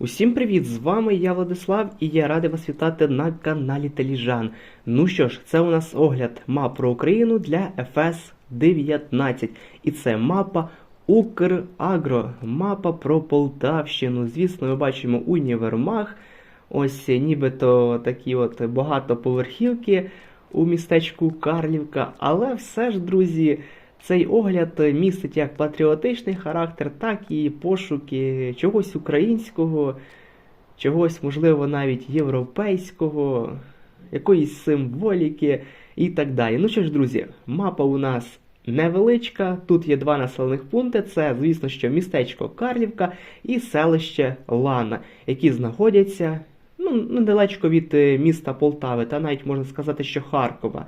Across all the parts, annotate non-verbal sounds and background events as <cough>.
Усім привіт! З вами я Владислав і я радий вас вітати на каналі Теліжан. Ну що ж, це у нас огляд мап про Україну для FS 19. І це мапа Украгро, мапа про Полтавщину. Звісно, ми бачимо універмаг. Ось нібито такі от багатоповерхівки у містечку Карлівка. Але все ж, друзі, цей огляд містить як патріотичний характер, так і пошуки чогось українського, чогось, можливо, навіть європейського, якоїсь символіки і так далі. Ну що ж, друзі, мапа у нас невеличка. Тут є два населених пункти: це, звісно, що містечко Карлівка і селище Лана, які знаходяться ну, недалечко від е, міста Полтави, та навіть можна сказати, що Харкова.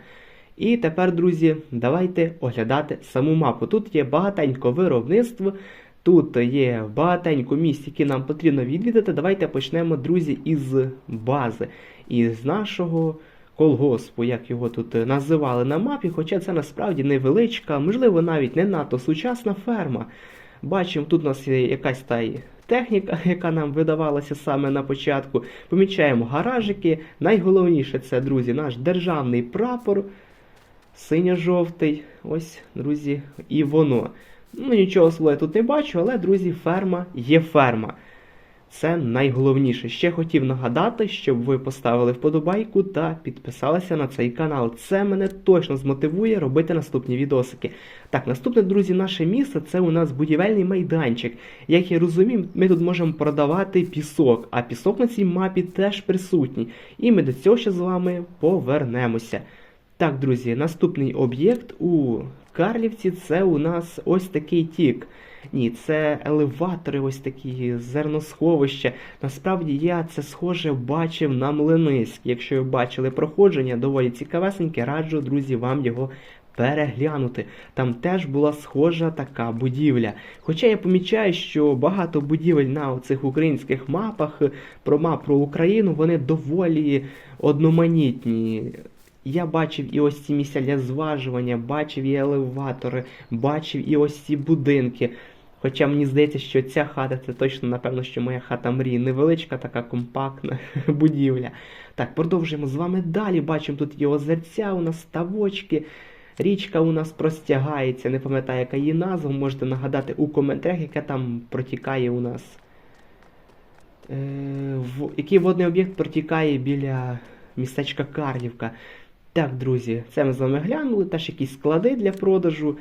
І тепер, друзі, давайте оглядати саму мапу. Тут є багатенько виробництв, тут є багатенько місць, які нам потрібно відвідати. Давайте почнемо, друзі, із бази, із нашого колгоспу, як його тут називали на мапі, хоча це насправді невеличка, можливо, навіть не надто сучасна ферма. Бачимо, тут у нас є якась та техніка, <laughs> яка нам видавалася саме на початку. Помічаємо гаражики. Найголовніше це, друзі, наш державний прапор синьо-жовтий. Ось, друзі, і воно. Ну, нічого особливого я тут не бачу, але, друзі, ферма є ферма. Це найголовніше. Ще хотів нагадати, щоб ви поставили вподобайку та підписалися на цей канал. Це мене точно змотивує робити наступні відосики. Так, наступне, друзі, наше місце це у нас будівельний майданчик. Як я розумію, ми тут можемо продавати пісок, а пісок на цій мапі теж присутній. І ми до цього ще з вами повернемося. Так, друзі, наступний об'єкт у Карлівці це у нас ось такий тік. Ні, це елеватори, ось такі зерносховища. Насправді я це схоже бачив на Млиниськ. Якщо ви бачили проходження, доволі цікавесеньке, раджу, друзі, вам його переглянути. Там теж була схожа така будівля. Хоча я помічаю, що багато будівель на цих українських мапах про мап про Україну, вони доволі одноманітні. Я бачив і ось ці місця для зважування, бачив і елеватори, бачив і ось ці будинки. Хоча мені здається, що ця хата це точно, напевно, що моя хата мрії. Невеличка, така компактна <laughs> будівля. Так, продовжуємо з вами далі. Бачимо тут і озерця, у нас ставочки. Річка у нас простягається, не пам'ятаю, яка її назва, можете нагадати у коментарях, яка там протікає у нас. Е, в, який водний об'єкт протікає біля містечка Карлівка. Так, друзі, це ми з вами глянули. Теж якісь склади для продажу.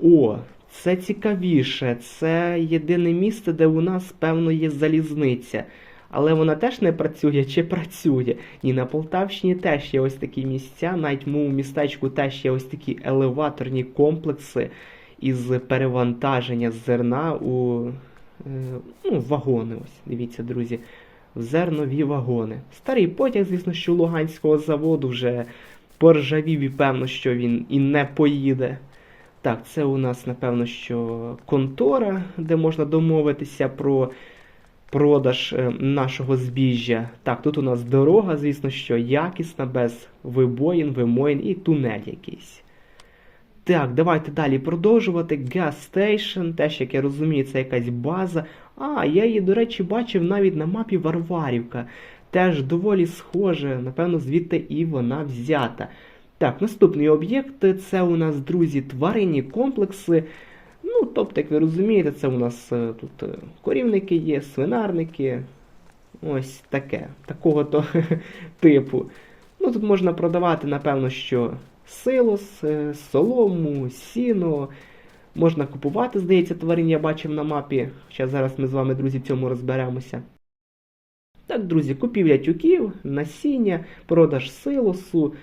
О, це цікавіше. Це єдине місце, де у нас, певно, є залізниця. Але вона теж не працює чи працює. І на Полтавщині теж є ось такі місця. Навіть моєму містечку теж є ось такі елеваторні комплекси із перевантаження зерна у е, ну, вагони. Ось, дивіться, друзі в зернові вагони. Старий потяг, звісно, що Луганського заводу вже поржавів і певно, що він і не поїде. Так, це у нас, напевно, що контора, де можна домовитися про продаж е, нашого збіжжя. Так, тут у нас дорога, звісно, що якісна, без вибоїн, вимоїн і тунель якийсь. Так, давайте далі продовжувати. Gas Station, теж, як я розумію, це якась база. А, я її, до речі, бачив навіть на мапі Варварівка. Теж доволі схоже, напевно, звідти і вона взята. Так, наступний об'єкт це у нас, друзі, тваринні комплекси. Ну, тобто, як ви розумієте, це у нас е, тут е, корівники є, свинарники. Ось таке, такого то <laughs> типу. Ну, Тут можна продавати, напевно, що силос, е, солому, сіно. Можна купувати, здається, тварин я бачив на мапі. Хоча зараз ми з вами, друзі, в цьому розберемося. Так, друзі, купівля тюків, насіння, продаж силосу.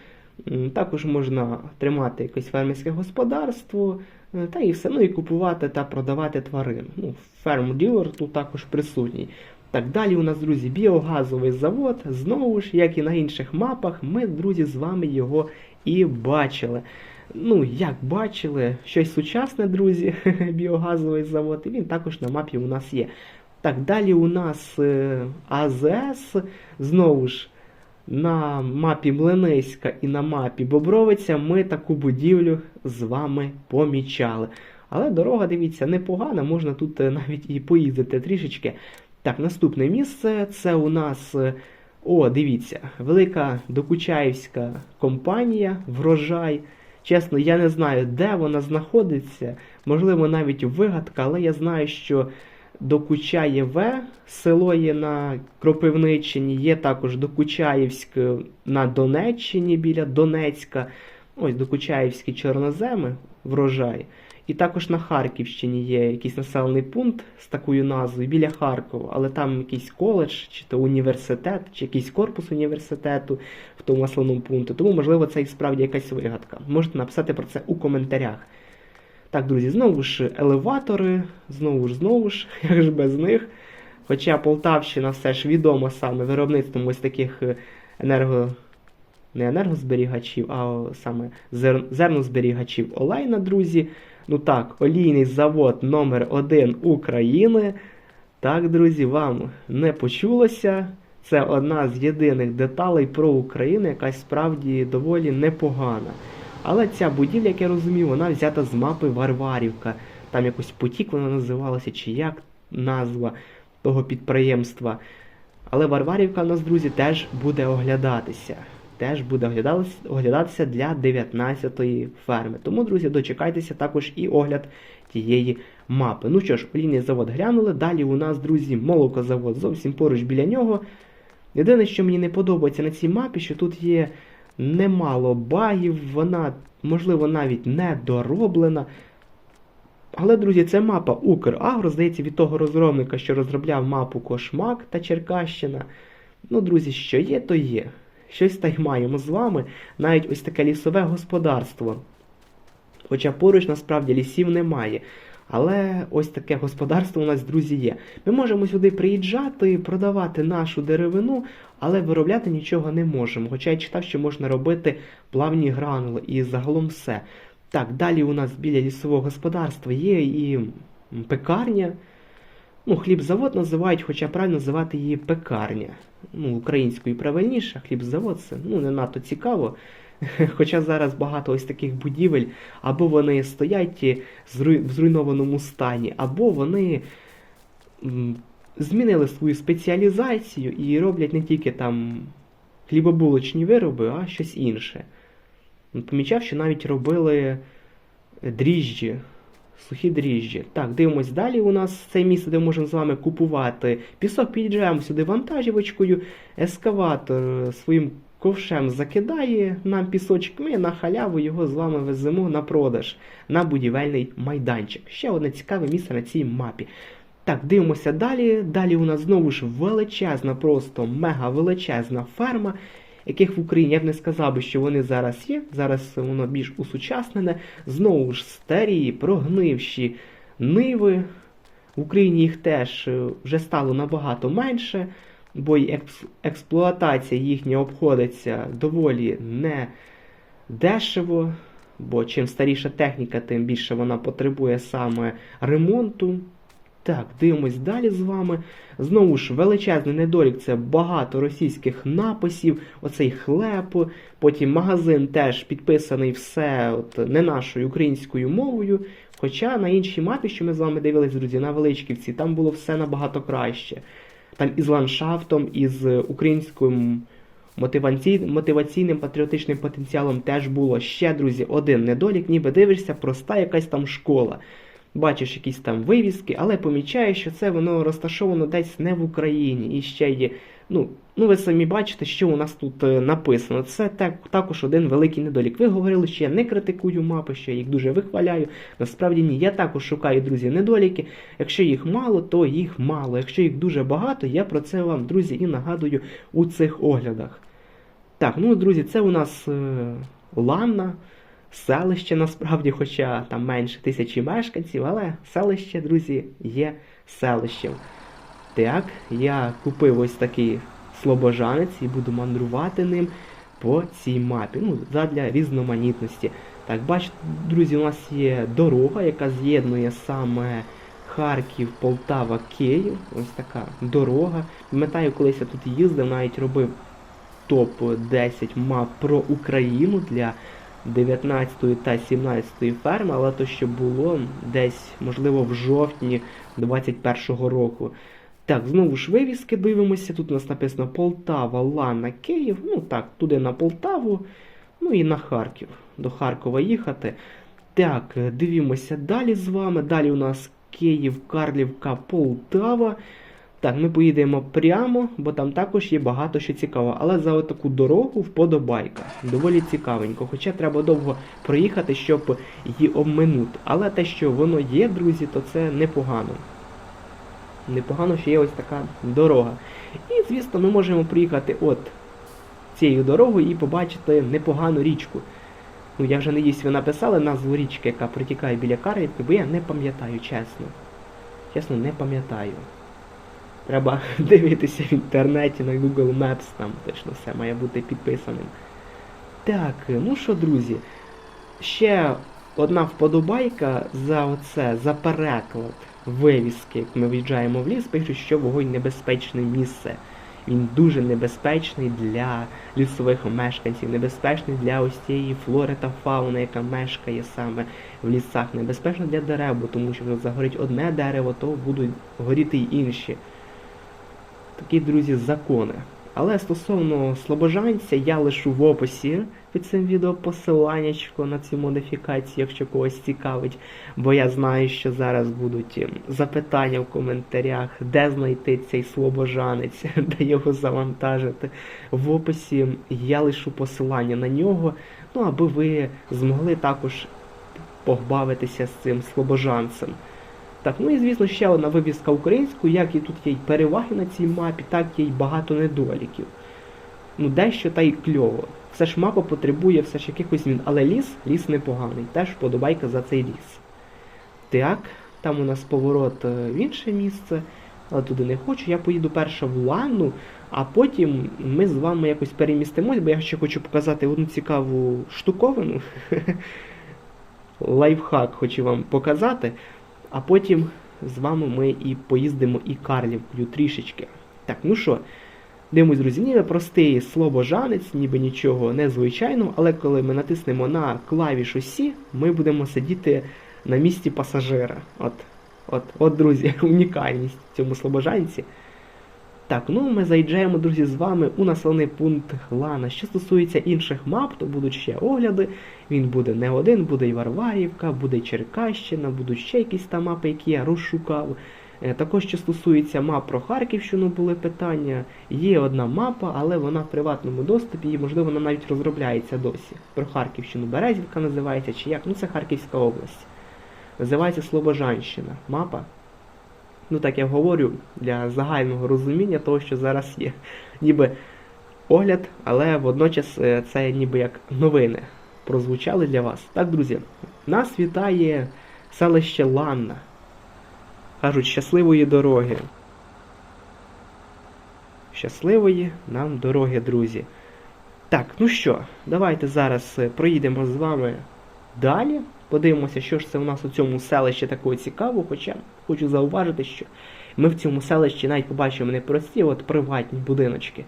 Також можна тримати якесь фермерське господарство, е, та і все, ну і купувати та продавати тварин. Ну, ферм-ділер тут також присутній. Так, далі у нас, друзі, біогазовий завод. Знову ж, як і на інших мапах, ми, друзі, з вами його і бачили. Ну, як бачили, щось сучасне, друзі, <laughs> біогазовий завод, і він також на мапі у нас є. Так, далі у нас е, АЗС, знову ж, на мапі Млинейська і на мапі Бобровиця ми таку будівлю з вами помічали. Але дорога, дивіться, непогана, можна тут е, навіть і поїздити трішечки. Так, наступне місце це у нас. е, О, дивіться, велика докучаївська компанія Врожай. Чесно, я не знаю, де вона знаходиться. Можливо, навіть вигадка, але я знаю, що до Кучаєве село є на Кропивниччині, є також до Докучаївськ на Донеччині біля Донецька. Ось Докучаївські чорноземи, врожай. І також на Харківщині є якийсь населений пункт з такою назвою біля Харкова, але там якийсь коледж, чи то університет, чи якийсь корпус університету в тому населеному пункті. Тому, можливо, це і справді якась вигадка. Можете написати про це у коментарях. Так, друзі, знову ж елеватори, знову ж, знову ж, <laughs> як ж без них. Хоча Полтавщина все ж відома саме виробництвом ось таких е, енерго. Не енергозберігачів, а саме зер... зернозберігачів олейна, друзі. Ну так, олійний завод номер 1 України. Так, друзі, вам не почулося. Це одна з єдиних деталей про Україну, яка справді доволі непогана. Але ця будівля, як я розумію, вона взята з мапи Варварівка. Там якось потік вона називалася, чи як назва того підприємства. Але Варварівка у нас, друзі, теж буде оглядатися. Теж буде оглядатися, для 19-ї ферми. Тому, друзі, дочекайтеся також і огляд тієї мапи. Ну що ж, олійний завод глянули. Далі у нас, друзі, молокозавод зовсім поруч біля нього. Єдине, що мені не подобається на цій мапі, що тут є немало багів, вона, можливо, навіть не дороблена. Але, друзі, це мапа Украгро, здається, від того розробника, що розробляв мапу Кошмак та Черкащина. Ну, друзі, що є, то є. Щось та й маємо з вами. Навіть ось таке лісове господарство. Хоча поруч насправді лісів немає. Але ось таке господарство у нас, друзі, є. Ми можемо сюди приїжджати, продавати нашу деревину, але виробляти нічого не можемо. Хоча я читав, що можна робити плавні гранули і загалом все. Так, далі у нас біля лісового господарства є і пекарня. Ну, хлібзавод називають, хоча правильно називати її пекарня. Ну, українською правильніше, хлібзавод це ну, не надто цікаво. <laughs> Хоча зараз багато ось таких будівель, або вони стоять в зруйнованому стані, або вони змінили свою спеціалізацію і роблять не тільки там хлібобулочні вироби, а щось інше. Помічав, що навіть робили дріжджі, сухі дріжджі. Так, дивимось далі. У нас це місце, де ми можемо з вами купувати пісок, під'їжджаємо сюди вантажівочкою, ескаватор своїм ковшем закидає нам пісочок, ми на халяву його з вами веземо на продаж на будівельний майданчик. Ще одне цікаве місце на цій мапі. Так, дивимося далі. Далі у нас знову ж величезна, просто мега величезна ферма, яких в Україні я б не сказав би, що вони зараз є. Зараз воно більш усучаснене. Знову ж старі, прогнивші ниви. В Україні їх теж е, вже стало набагато менше бо й експлуатація їхня обходиться доволі не дешево, бо чим старіша техніка, тим більше вона потребує саме ремонту. Так, дивимось далі з вами. Знову ж величезний недолік це багато російських написів, оцей хлеб. Потім магазин теж підписаний все от, не нашою українською мовою. Хоча на іншій мапі, що ми з вами дивились, друзі, на Величківці, там було все набагато краще там із ландшафтом, із українським мотивацій... мотиваційним патріотичним потенціалом теж було ще, друзі, один недолік, ніби дивишся, проста якась там школа. Бачиш якісь там вивіски, але помічаєш, що це воно розташовано десь не в Україні. І ще є. Ну, ну ви самі бачите, що у нас тут е, написано. Це так, також один великий недолік. Ви говорили, що я не критикую мапи, що я їх дуже вихваляю. Насправді ні, я також шукаю, друзі, недоліки. Якщо їх мало, то їх мало. Якщо їх дуже багато, я про це вам, друзі, і нагадую у цих оглядах. Так, ну, друзі, це у нас е, Ланна селище насправді, хоча там менше тисячі мешканців, але селище, друзі, є селищем. Так, я купив ось такий слобожанець і буду мандрувати ним по цій мапі. Ну, задля різноманітності. Так, бачите, друзі, у нас є дорога, яка з'єднує саме Харків, Полтава, Київ. Ось така дорога. Пам'ятаю, колись я тут їздив, навіть робив топ-10 мап про Україну для 19 та 17 ферми, але то що було десь, можливо, в жовтні 21-го року. Так, знову ж вивіски дивимося. Тут у нас написано Полтава, Лана, Київ. Ну так, туди на Полтаву, ну і на Харків. До Харкова їхати. Так, дивимося далі з вами. Далі у нас Київ, Карлівка, Полтава. Так, ми поїдемо прямо, бо там також є багато що цікавого. Але за таку дорогу вподобайка. Доволі цікавенько. Хоча треба довго проїхати, щоб її обминути. Але те, що воно є, друзі, то це непогано. Непогано, що є ось така дорога. І, звісно, ми можемо приїхати от цією дорогою і побачити непогану річку. Ну, я вже надіюсь, ви написали назву річки, яка протікає біля Карлівки, бо я не пам'ятаю, чесно. Чесно, не пам'ятаю. Треба <laughs> дивитися в інтернеті на Google Maps, там точно все має бути підписаним. Так, ну що, друзі, ще одна вподобайка за оце, за переклад вивіски, як ми в'їжджаємо в ліс, пишуть, що вогонь небезпечне місце. Він дуже небезпечний для лісових мешканців, небезпечний для ось цієї флори та фауни, яка мешкає саме в лісах, небезпечно для дерев, тому що якщо загорить одне дерево, то будуть горіти й інші. Такі, друзі, закони. Але стосовно слобожанця, я лишу в описі під цим відео посиланнячко на цю модифікацію, якщо когось цікавить. Бо я знаю, що зараз будуть ем, запитання в коментарях, де знайти цей слобожанець, <laughs> де його завантажити. В описі я лишу посилання на нього, ну аби ви змогли також побавитися з цим слобожанцем. Так, ну і звісно, ще одна вивіска українською, як і тут є й переваги на цій мапі, так є й багато недоліків. Ну, дещо та й кльово. Все ж мапа потребує все ж якихось змін. Але ліс, ліс непоганий. Теж вподобайка за цей ліс. Так, там у нас поворот е, в інше місце, але туди не хочу. Я поїду перше в Лану, а потім ми з вами якось перемістимось, бо я ще хочу показати одну цікаву штуковину. <laughs> Лайфхак хочу вам показати. А потім з вами ми і поїздимо і Карлівкою трішечки. Так, ну що, дивимось, друзі, ніби простий слобожанець, ніби нічого незвичайного, але коли ми натиснемо на клавішу Сі, ми будемо сидіти на місці пасажира. От, от, от, друзі, <laughs> унікальність в цьому слобожанці. Так, ну ми заїжджаємо, друзі, з вами у населений пункт Лана. Що стосується інших мап, то будуть ще огляди. Він буде не один, буде і Варварівка, буде Черкащина, будуть ще якісь там мапи, які я розшукав. Е, Також, що стосується мап про Харківщину, були питання. Є одна мапа, але вона в приватному доступі і, можливо, вона навіть розробляється досі. Про Харківщину Березівка називається, чи як? Ну це Харківська область. Називається Слобожанщина. Мапа. Ну так я говорю для загального розуміння того, що зараз є. Ніби огляд, але водночас е, це ніби як новини прозвучали для вас. Так, друзі, нас вітає селище Ланна. Кажуть, щасливої дороги. Щасливої нам дороги, друзі. Так, ну що, давайте зараз е, проїдемо з вами далі. Подивимося, що ж це у нас у цьому селищі такого цікавого, хоча хочу зауважити, що ми в цьому селищі навіть побачимо не прості от приватні будиночки,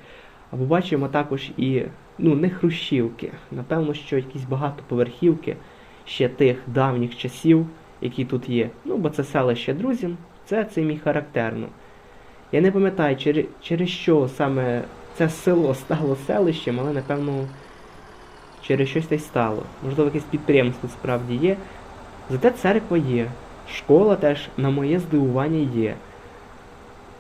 а побачимо також і ну, не хрущівки. Напевно, що якісь багатоповерхівки ще тих давніх часів, які тут є. Ну, бо це селище друзів, це цим і характерно. Я не пам'ятаю, через, через що саме це село стало селищем, але напевно через щось й стало. Можливо, якесь підприємство справді є. Зате церква є. Школа теж, на моє здивування, є.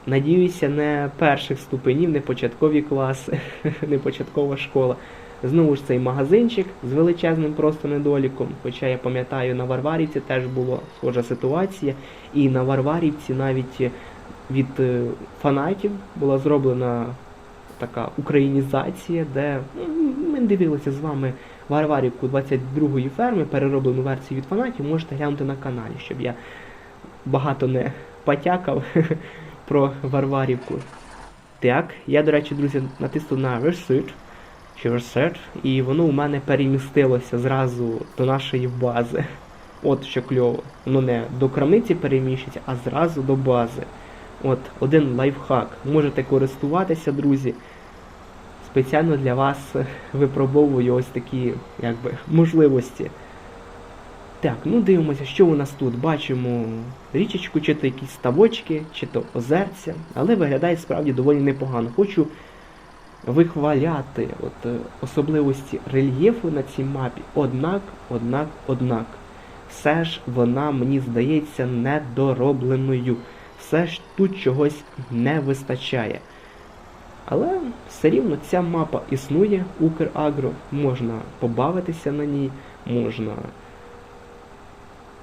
Надіюся, не перших ступенів, не початкові класи, <laughs> не початкова школа. Знову ж цей магазинчик з величезним просто недоліком. Хоча я пам'ятаю, на Варварівці теж була схожа ситуація. І на Варварівці навіть від е, фанатів була зроблена така українізація, де ну, ми дивилися з вами Варварівку 22-ї ферми, перероблену версію від фанатів, можете глянути на каналі, щоб я багато не потякав <laughs> про Варварівку. Так, я, до речі, друзі, натиснув на Research, чи Research, і воно у мене перемістилося зразу до нашої бази. От що кльово. Воно не до крамниці переміщиться, а зразу до бази. От, один лайфхак. Можете користуватися, друзі. Спеціально для вас випробовую ось такі якби, можливості. Так, ну дивимося, що у нас тут. Бачимо річечку, чи то якісь ставочки, чи то озерця, але виглядає справді доволі непогано. Хочу вихваляти от, е, особливості рельєфу на цій мапі. Однак, однак, однак. Все ж вона, мені здається, недоробленою. Все ж тут чогось не вистачає. Але все рівно ця мапа існує, Украгро, можна побавитися на ній, можна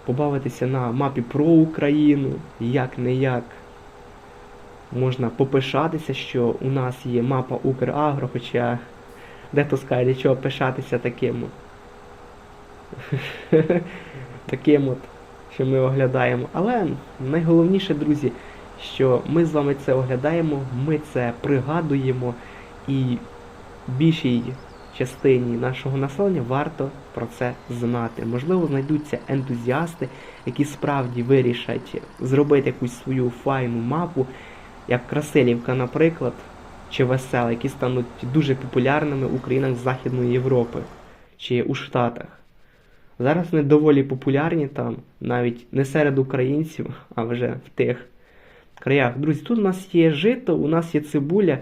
побавитися на мапі про Україну, як не як. Можна попишатися, що у нас є мапа Украгро, хоча дехто скаже, чого пишатися таким. от. <laughs> таким от, що ми оглядаємо. Але найголовніше, друзі, що ми з вами це оглядаємо, ми це пригадуємо, і більшій частині нашого населення варто про це знати. Можливо, знайдуться ентузіасти, які справді вирішать зробити якусь свою файну мапу, як Красилівка, наприклад, чи Весела, які стануть дуже популярними у країнах Західної Європи чи у Штатах. Зараз вони доволі популярні там, навіть не серед українців, а вже в тих краях. Друзі, тут у нас є жито, у нас є цибуля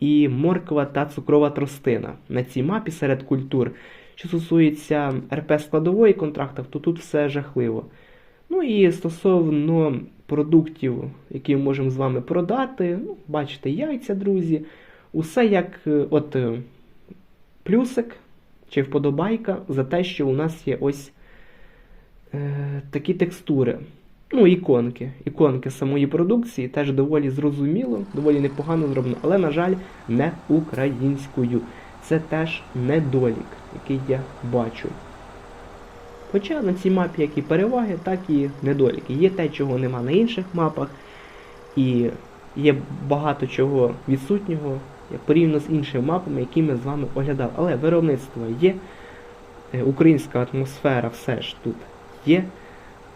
і морква та цукрова тростина на цій мапі серед культур. Що стосується РП складової контрактів, то тут все жахливо. Ну і стосовно продуктів, які ми можемо з вами продати, ну, бачите, яйця, друзі. Усе як е, от е, плюсик чи вподобайка за те, що у нас є ось е, такі текстури. Ну, іконки. Іконки самої продукції теж доволі зрозуміло, доволі непогано зроблено, але, на жаль, не українською. Це теж недолік, який я бачу. Хоча на цій мапі як і переваги, так і недоліки. Є те, чого нема на інших мапах, і є багато чого відсутнього порівняно з іншими мапами, які ми з вами оглядали. Але виробництво є, е, українська атмосфера все ж тут є.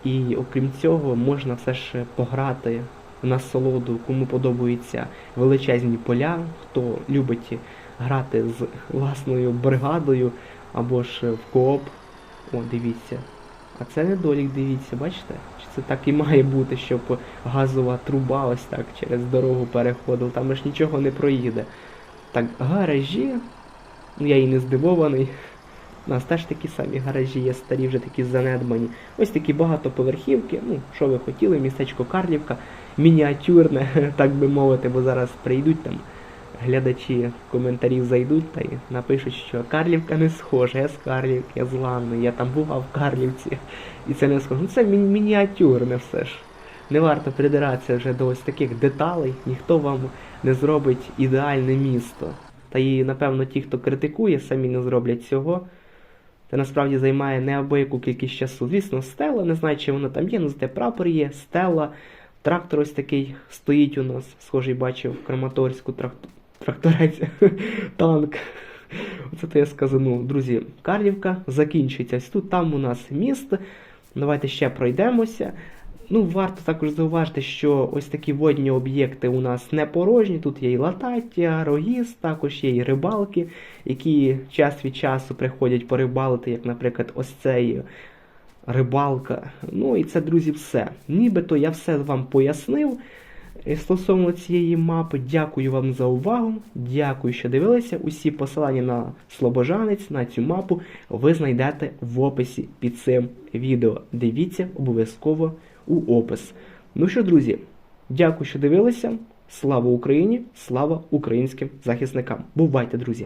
І окрім цього, можна все ж пограти в насолоду, кому подобаються величезні поля, хто любить грати з власною бригадою або ж в кооп. О, дивіться. А це недолік, дивіться, бачите? Чи це так і має бути, щоб газова труба ось так через дорогу переходила, там ж нічого не проїде. Так, гаражі. Ну я і не здивований. У нас теж такі самі гаражі є, старі вже такі занедбані. Ось такі багатоповерхівки. Ну, що ви хотіли, містечко Карлівка, мініатюрне, <laughs> так би мовити, бо зараз прийдуть там глядачі коментарів зайдуть та й напишуть, що Карлівка не схожа, я з Карлівки, я з Ланної, я там бував в Карлівці. І це не схоже. Ну це мі- мініатюрне все ж. Не варто придиратися вже до ось таких деталей, ніхто вам не зробить ідеальне місто. Та і, напевно, ті, хто критикує, самі не зроблять цього. Це насправді займає неабияку кількість часу. Звісно, стела, не знаю, чи вона там є, але зате прапор є, стела, трактор ось такий стоїть у нас, схожий бачив в Краматорську трактор, тракторець, <laughs> танк. Оце то я сказану. Друзі, Карлівка закінчується. Тут там у нас міст. Давайте ще пройдемося. Ну, варто також зауважити, що ось такі водні об'єкти у нас не порожні. Тут є і латаття, рогіз, також є і рибалки, які час від часу приходять порибалити, як, наприклад, ось цей рибалка. Ну і це, друзі, все. Нібито я все вам пояснив. Е, Стосовно цієї мапи, дякую вам за увагу. Дякую, що дивилися. Усі посилання на Слобожанець, на цю мапу ви знайдете в описі під цим відео. Дивіться обов'язково у опис. Ну що, друзі, дякую, що дивилися. Слава Україні! Слава українським захисникам! Бувайте, друзі!